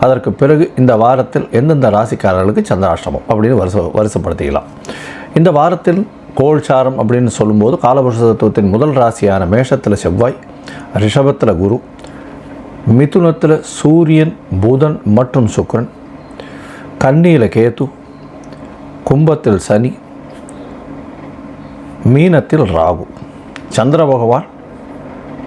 அதற்கு பிறகு இந்த வாரத்தில் எந்தெந்த ராசிக்காரர்களுக்கு சந்திராஷ்டமம் அப்படின்னு வருஷ வருஷப்படுத்திக்கலாம் இந்த வாரத்தில் கோல்சாரம் அப்படின்னு சொல்லும்போது காலபுருஷ தத்துவத்தின் முதல் ராசியான மேஷத்தில் செவ்வாய் ரிஷபத்தில் குரு மிதுனத்தில் சூரியன் புதன் மற்றும் சுக்ரன் கன்னியில் கேத்து கும்பத்தில் சனி மீனத்தில் ராகு சந்திர பகவான்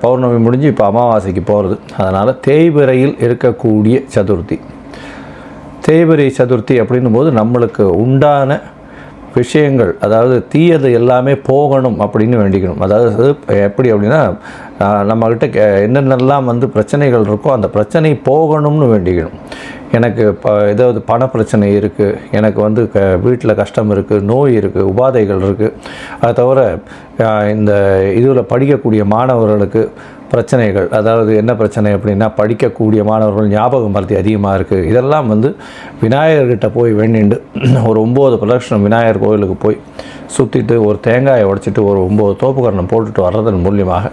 பௌர்ணமி முடிஞ்சு இப்போ அமாவாசைக்கு போகிறது அதனால் தேய்பிறையில் இருக்கக்கூடிய சதுர்த்தி. தேய்பிறை சதுர்த்தி அப்படின்னும் போது நம்மளுக்கு உண்டான விஷயங்கள் அதாவது தீயது எல்லாமே போகணும் அப்படின்னு வேண்டிக்கணும். அதாவது எப்படி அப்படின்னா நம்மக்கிட்ட கே- என்னென்னலாம் வந்து பிரச்சனைகள் இருக்கோ அந்த பிரச்சனை போகணும்னு வேண்டிக்கணும். எனக்கு இப்போ ஏதாவது பண பிரச்சனை இருக்குது எனக்கு வந்து க வீட்டில் கஷ்டம் இருக்குது நோய் இருக்குது உபாதைகள் இருக்குது அதை தவிர இந்த இதில் படிக்கக்கூடிய மாணவர்களுக்கு பிரச்சனைகள் அதாவது என்ன பிரச்சனை அப்படின்னா படிக்கக்கூடிய மாணவர்கள் ஞாபக மருதி அதிகமாக இருக்குது இதெல்லாம் வந்து விநாயகர்கிட்ட போய் வேண்டிண்டு ஒரு ஒம்பது பிரதட்சணம் விநாயகர் கோயிலுக்கு போய் சுற்றிட்டு ஒரு தேங்காயை உடைச்சிட்டு ஒரு ஒம்பது தோப்புக்கரணம் போட்டுட்டு வர்றதன் மூலியமாக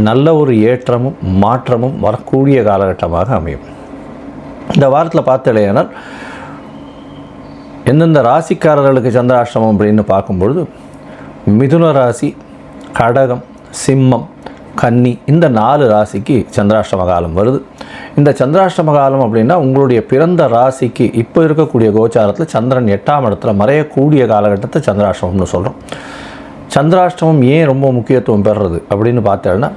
நல்ல ஒரு ஏற்றமும் மாற்றமும் வரக்கூடிய காலகட்டமாக அமையும். இந்த வாரத்தில் பார்த்தலையானால் எந்தெந்த ராசிக்காரர்களுக்கு சந்திராஷ்டமம் அப்படின்னு பார்க்கும்பொழுது மிதுன ராசி கடகம் சிம்மம் கன்னி இந்த நாலு ராசிக்கு சந்திராஷ்டம காலம் வருது. இந்த சந்திராஷ்டம காலம் அப்படின்னா உங்களுடைய பிறந்த ராசிக்கு இப்போ இருக்கக்கூடிய கோச்சாரத்தில் சந்திரன் எட்டாம் இடத்துல மறையக்கூடிய காலகட்டத்தை சந்திராஷ்டமம்னு சொல்கிறோம் சந்திராஷ்டமம் ஏன் ரொம்ப முக்கியத்துவம் பெறுறது அப்படின்னு பார்த்தோன்னா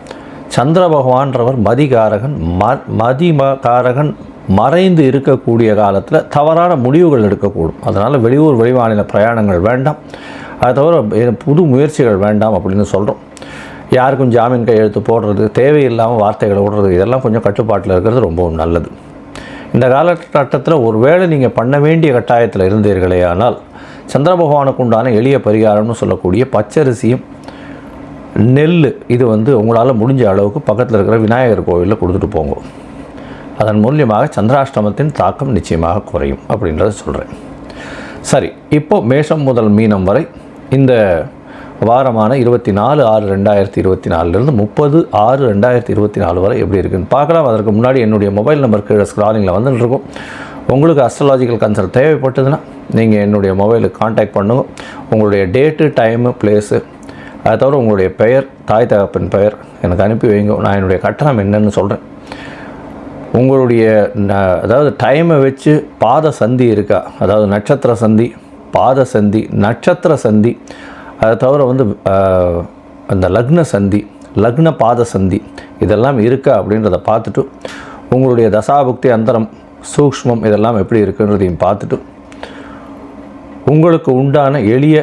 சந்திர பகவான்றவர் மதிகாரகன் ம மதிமகாரகன் மறைந்து இருக்கக்கூடிய காலத்தில் தவறான முடிவுகள் எடுக்கக்கூடும். அதனால் வெளியூர் வெளிமாநில பிரயாணங்கள் வேண்டாம். அதை தவிர புது முயற்சிகள் வேண்டாம் அப்படின்னு சொல்கிறோம் யாருக்கும் ஜாமீன் கையெழுத்து போடுறது தேவையில்லாமல் வார்த்தைகளை விடுறது இதெல்லாம் கொஞ்சம் கட்டுப்பாட்டில் இருக்கிறது ரொம்பவும் நல்லது. இந்த காலகட்டத்தில் ஒருவேளை நீங்கள் பண்ண வேண்டிய கட்டாயத்தில் இருந்தீர்களே ஆனால் சந்திர பகவானுக்கு உண்டான எளிய பரிகாரம்னு சொல்லக்கூடிய பச்சரிசியும் நெல் இது வந்து உங்களால் முடிஞ்ச அளவுக்கு பக்கத்தில் இருக்கிற விநாயகர் கோவிலில் கொடுத்துட்டு போங்க. அதன் மூலியமாக சந்திராஷ்டமத்தின் தாக்கம் நிச்சயமாக குறையும் அப்படின்றத சொல்கிறேன் சரி இப்போ மேஷம் முதல் மீனம் வரை இந்த வாரமான இருபத்தி நாலு ஆறு ரெண்டாயிரத்தி இருபத்தி நாலுலேருந்து முப்பது ஆறு ரெண்டாயிரத்தி இருபத்தி நாலு வரை எப்படி இருக்குன்னு பார்க்கலாம். அதற்கு முன்னாடி என்னுடைய மொபைல் நம்பர் கீழே ஸ்க்ராலிங்கில் வந்துட்டு இருக்கும். உங்களுக்கு அஸ்ட்ராலாஜிக்கல் கன்சல்ட் தேவைப்பட்டதுன்னா நீங்கள் என்னுடைய மொபைலுக்கு காண்டாக்ட் பண்ணுங்க. உங்களுடைய டேட்டு டைமு பிளேஸு அதை தவிர உங்களுடைய பெயர் தாய் தகப்பின் பெயர் எனக்கு அனுப்பி வைங்க. நான் என்னுடைய கட்டணம் என்னன்னு சொல்கிறேன் உங்களுடைய ந- அதாவது டைமை வச்சு பாத சந்தி இருக்கா? அதாவது நட்சத்திர சந்தி பாத சந்தி நட்சத்திர சந்தி. அதை தவிர வந்து அந்த லக்ன சந்தி லக்ன பாத சந்தி இதெல்லாம் இருக்கா அப்படின்றத பார்த்துட்டு உங்களுடைய தசாபுக்தி அந்தரம் சூக்ஷ்மம் இதெல்லாம் எப்படி இருக்குன்றதையும் பார்த்துட்டு உங்களுக்கு உண்டான எளிய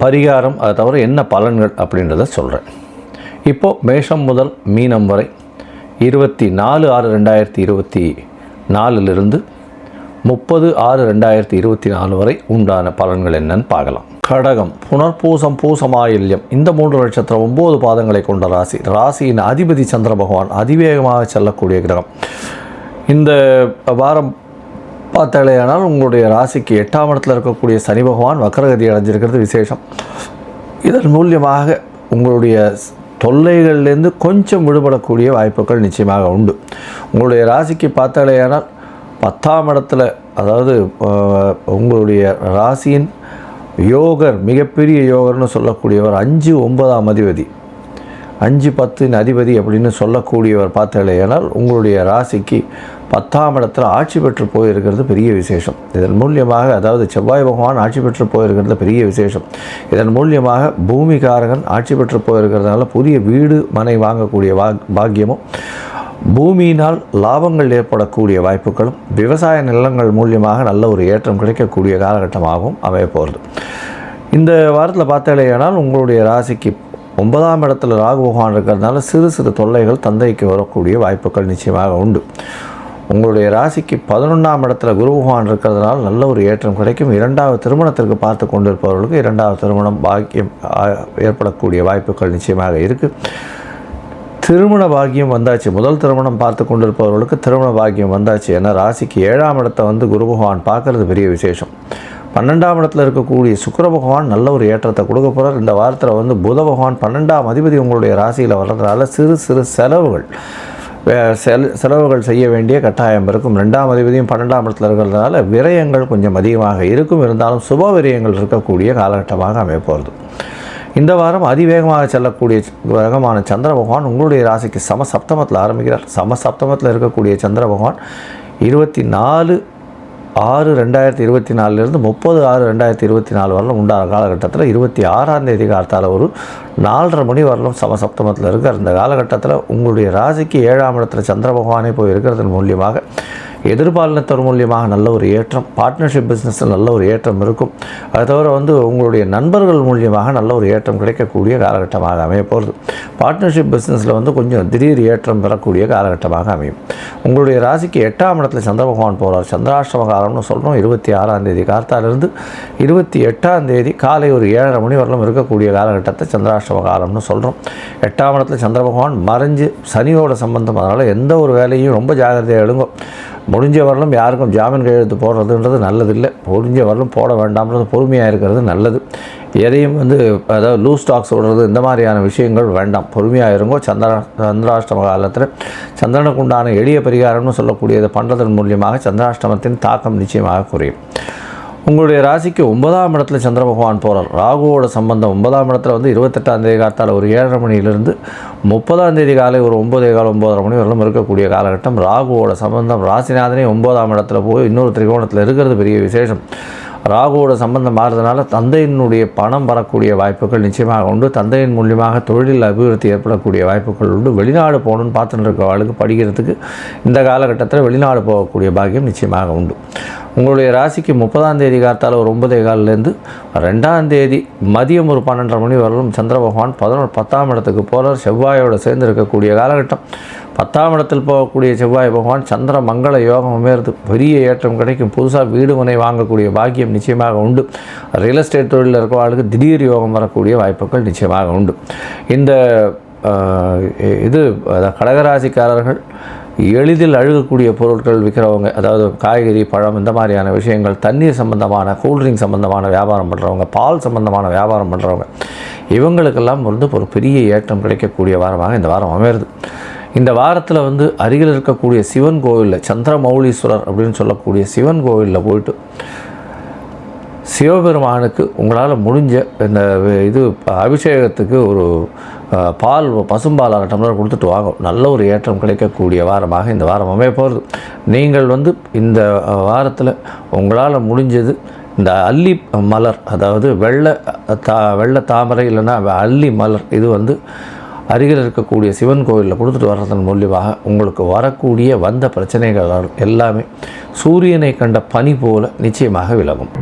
பரிகாரம் அதை தவிர என்ன பலன்கள் அப்படின்றத சொல்கிறேன் இப்போது மேஷம் முதல் மீனம் வரை இருபத்தி நாலு ஆறு ரெண்டாயிரத்தி இருபத்தி நாலுலேருந்து முப்பது ஆறு ரெண்டாயிரத்தி இருபத்தி நாலு வரை உண்டான பலன்கள் என்னன்னு பார்க்கலாம். கடகம் புனர்பூசம் பூசமாயில்யம் இந்த மூன்று நட்சத்திரம் ஒம்பது பாதங்களை கொண்ட ராசி. ராசியின் அதிபதி சந்திர பகவான் அதிவேகமாக செல்லக்கூடிய கிரகம். இந்த வாரம் பார்த்தாலேயானால் உங்களுடைய ராசிக்கு எட்டாம் இடத்தில் இருக்கக்கூடிய சனி பகவான் வக்கரகதி அடைஞ்சிருக்கிறது விசேஷம். இதன் மூலியமாக உங்களுடைய தொல்லைகள்லேருந்து கொஞ்சம் விடுபடக்கூடிய வாய்ப்புகள் நிச்சயமாக உண்டு. உங்களுடைய ராசிக்கு பார்த்தாலேயானால் பத்தாம் இடத்துல அதாவது உங்களுடைய ராசியின் யோகர் மிகப்பெரிய யோகர்னு சொல்லக்கூடியவர் அஞ்சு ஒன்பதாம் அதிபதி. அஞ்சு பத்தின் அதிபதி அப்படின்னு சொல்லக்கூடியவர் பார்த்தாலேயானால் உங்களுடைய ராசிக்கு பத்தாம் இடத்துல ஆட்சி பெற்று போயிருக்கிறது பெரிய விசேஷம். இதன் மூலியமாக அதாவது செவ்வாய் பகவான் ஆட்சி பெற்று போயிருக்கிறது பெரிய விசேஷம். இதன் மூலியமாக பூமிகாரகன் ஆட்சி பெற்று போயிருக்கிறதுனால புதிய வீடு மனை வாங்கக்கூடிய வா பாக்கியமும் பூமியினால் லாபங்கள் ஏற்படக்கூடிய வாய்ப்புகளும் விவசாய நிலங்கள் மூலியமாக நல்ல ஒரு ஏற்றம் கிடைக்கக்கூடிய காலகட்டமாகவும் அமைய போகிறது இந்த வாரத்தில் பார்த்தாலேயானால் உங்களுடைய ராசிக்கு ஒன்பதாம் இடத்துல ராகு பகவான் இருக்கிறதுனால சிறு சிறு தொல்லைகள் தந்தைக்கு வரக்கூடிய வாய்ப்புகள் நிச்சயமாக உண்டு. உங்களுடைய ராசிக்கு பதினொன்றாம் இடத்துல குரு பகவான் இருக்கிறதுனால நல்ல ஒரு ஏற்றம் கிடைக்கும். இரண்டாவது திருமணத்திற்கு பார்த்து கொண்டிருப்பவர்களுக்கு இரண்டாவது திருமணம் பாக்கியம் ஏற்படக்கூடிய வாய்ப்புகள் நிச்சயமாக இருக்குது திருமண பாக்கியம் வந்தாச்சு. முதல் திருமணம் பார்த்து கொண்டிருப்பவர்களுக்கு திருமண பாக்கியம் வந்தாச்சு. ஏன்னா ராசிக்கு ஏழாம் இடத்தை வந்து குரு பகவான் பார்க்கறது பெரிய விசேஷம். பன்னெண்டாம் இடத்துல இருக்கக்கூடிய சுக்கர பகவான் நல்ல ஒரு ஏற்றத்தை கொடுக்க போகிறார் இந்த வாரத்தில் வந்து புத பகவான் பன்னெண்டாம் அதிபதி உங்களுடைய ராசியில் வர்றதுனால சிறு சிறு செலவுகள். வே- செலவுகள் செய்ய வேண்டிய கட்டாயம் இருக்கும். ரெண்டாம் அதிபதியும் பன்னெண்டாம் இடத்துல இருக்கிறதுனால விரயங்கள் கொஞ்சம் அதிகமாக இருக்கும். இருந்தாலும் சுப விரயங்கள் இருக்கக்கூடிய காலகட்டமாக அமைய போகிறது இந்த வாரம் அதிவேகமாக செல்லக்கூடிய கிரகமான சந்திர பகவான் உங்களுடைய ராசிக்கு சம சப்தமத்தில் ஆரம்பிக்கிறார். சம சப்தமத்தில் இருக்கக்கூடிய சந்திர பகவான் இருபத்தி நாலு ஆறு ரெண்டாயிரத்தி இருபத்தி நாலுலேருந்து முப்பது ஆறு ரெண்டாயிரத்தி இருபத்தி நாலு வரலும் உண்டான காலகட்டத்தில் இருபத்தி ஆறாம் தேதி காலத்தால் ஒரு நாலரை மணி வரலும் சமசப்தமத்தில் இருக்கிற அந்த காலகட்டத்தில் உங்களுடைய ராசிக்கு ஏழாம் இடத்துல சந்திர பகவானே போய் இருக்கிறதன் மூலியமாக எதிர்பாலினத்தவர் மூலியமாக நல்ல ஒரு ஏற்றம் பார்ட்னர்ஷிப் பிஸ்னஸில் நல்ல ஒரு ஏற்றம் இருக்கும். அது தவிர வந்து உங்களுடைய நண்பர்கள் மூலியமாக நல்ல ஒரு ஏற்றம் கிடைக்கக்கூடிய காலகட்டமாக அமைய போகிறது பார்ட்னர்ஷிப் பிஸ்னஸில் வந்து கொஞ்சம் திடீர் ஏற்றம் பெறக்கூடிய காலகட்டமாக அமையும். உங்களுடைய ராசிக்கு எட்டாம் இடத்துல சந்திர பகவான் போகிறார் சந்திராஷ்டம காலம்னு சொல்கிறோம் இருபத்தி ஆறாம் தேதி கார்த்தாலிருந்து இருபத்தி எட்டாம் தேதி காலை ஒரு ஏழரை மணி வரலும் இருக்கக்கூடிய காலகட்டத்தை சந்திராஷ்டம காலம்னு சொல்கிறோம் எட்டாம் இடத்துல சந்திர பகவான் மறைஞ்சு சனியோட சம்பந்தம். அதனால் எந்த ஒரு வேலையும் ரொம்ப ஜாகிரதையாக எழுங்கும் முடிஞ்ச வரலும் யாருக்கும் ஜாமீன் கையெழுத்து போடுறதுன்றது நல்லதில்லை. முடிஞ்ச வரலும் போட வேண்டாம்ன்றது பொறுமையாக இருக்கிறது நல்லது. எதையும் வந்து அதாவது லூஸ் ஸ்டாக்ஸ் விடுறது இந்த மாதிரியான விஷயங்கள் வேண்டாம். பொறுமையாக இருங்கோ. சந்திர சந்திராஷ்டம காலத்தில் சந்திரனுக்கு உண்டான எளிய பரிகாரம்னு சொல்லக்கூடியதை பண்ணுறதன் மூலியமாக சந்திராஷ்டமத்தின் தாக்கம் நிச்சயமாக குறையும். உங்களுடைய ராசிக்கு ஒன்பதாம் இடத்துல சந்திர பகவான் போகிறார் ராகுவோட சம்பந்தம் ஒன்பதாம் இடத்துல வந்து இருபத்தெட்டாம் தேதி காலத்தால் ஒரு ஏழரை மணியிலிருந்து முப்பதாம் தேதி காலை ஒரு ஒம்பதே காலம் ஒம்பதரை மணி வரலும் இருக்கக்கூடிய காலகட்டம். ராகுவோட சம்பந்தம் ராசிநாதனே ஒன்பதாம் இடத்துல போய் இன்னொரு திரிகோணத்தில் இருக்கிறது பெரிய விசேஷம். ராகுவோட சம்பந்தம் மாறுறதுனால தந்தையினுடைய பணம் வரக்கூடிய வாய்ப்புகள் நிச்சயமாக உண்டு. தந்தையின் மூலியமாக தொழிலில் அபிவிருத்தி ஏற்படக்கூடிய வாய்ப்புகள் உண்டு. வெளிநாடு போகணும்னு பார்த்துட்டு இருக்கவளுக்கு படிக்கிறதுக்கு இந்த காலகட்டத்தில் வெளிநாடு போகக்கூடிய பாக்கியம் நிச்சயமாக உண்டு. உங்களுடைய ராசிக்கு முப்பதாம் தேதி காத்தால் ஒரு ஒன்பதே காலிலேருந்து ரெண்டாம் தேதி மதியம் ஒரு பன்னெண்டரை மணி வரலும் சந்திர பகவான் பதினொரு பத்தாம் இடத்துக்கு போகிறார் செவ்வாயோடு சேர்ந்து இருக்கக்கூடிய காலகட்டம். பத்தாம் இடத்தில் போகக்கூடிய செவ்வாய் பகவான் சந்திர மங்கள யோகம் அமையிறது. பெரிய ஏற்றம் கிடைக்கும். புதுசாக வீடு மனை வாங்கக்கூடிய பாக்கியம் நிச்சயமாக உண்டு. ரியல் எஸ்டேட் தொழிலில் இருக்கிறவர்களுக்கு திடீர் யோகம் வரக்கூடிய வாய்ப்புகள் நிச்சயமாக உண்டு. இந்த இது கடகராசிக்காரர்கள் எளிதில் அழுகக்கூடிய பொருட்கள் விற்கிறவங்க அதாவது காய்கறி பழம் இந்த மாதிரியான விஷயங்கள் தண்ணீர் சம்பந்தமான கூல்ட்ரிங்க் சம்பந்தமான வியாபாரம் பண்ணுறவங்க பால் சம்பந்தமான வியாபாரம் பண்ணுறவங்க இவங்களுக்கெல்லாம் வந்து ஒரு பெரிய ஏற்றம் கிடைக்கக்கூடிய வாரமாக இந்த வாரம் அமையிறது. இந்த வாரத்தில் வந்து அருகில் இருக்கக்கூடிய சிவன் கோவிலில் சந்திரமௌலீஸ்வரர் அப்படின்னு சொல்லக்கூடிய சிவன் கோவிலில் போயிட்டு சிவபெருமானுக்கு உங்களால் முடிஞ்ச இந்த இது அபிஷேகத்துக்கு ஒரு பால் பசும்பால் அரை டம்ளர் கொடுத்துட்டு வாங்க. நல்ல ஒரு ஏற்றம் கிடைக்கக்கூடிய வாரமாக இந்த வாரம் அமைய போகிறது நீங்கள் வந்து இந்த வாரத்தில் உங்களால் முடிஞ்சது இந்த அல்லி மலர் அதாவது வெள்ளை தா வெள்ளை தாமரை இல்லைன்னா அல்லி மலர் இது வந்து அருகில் இருக்கக்கூடிய சிவன் கோவிலில் கொடுத்துட்டு வர்றதன் மூலியமாக உங்களுக்கு வரக்கூடிய வந்த பிரச்சனைகள் எல்லாமே சூரியனை கண்ட பனி போல நிச்சயமாக விலகும்.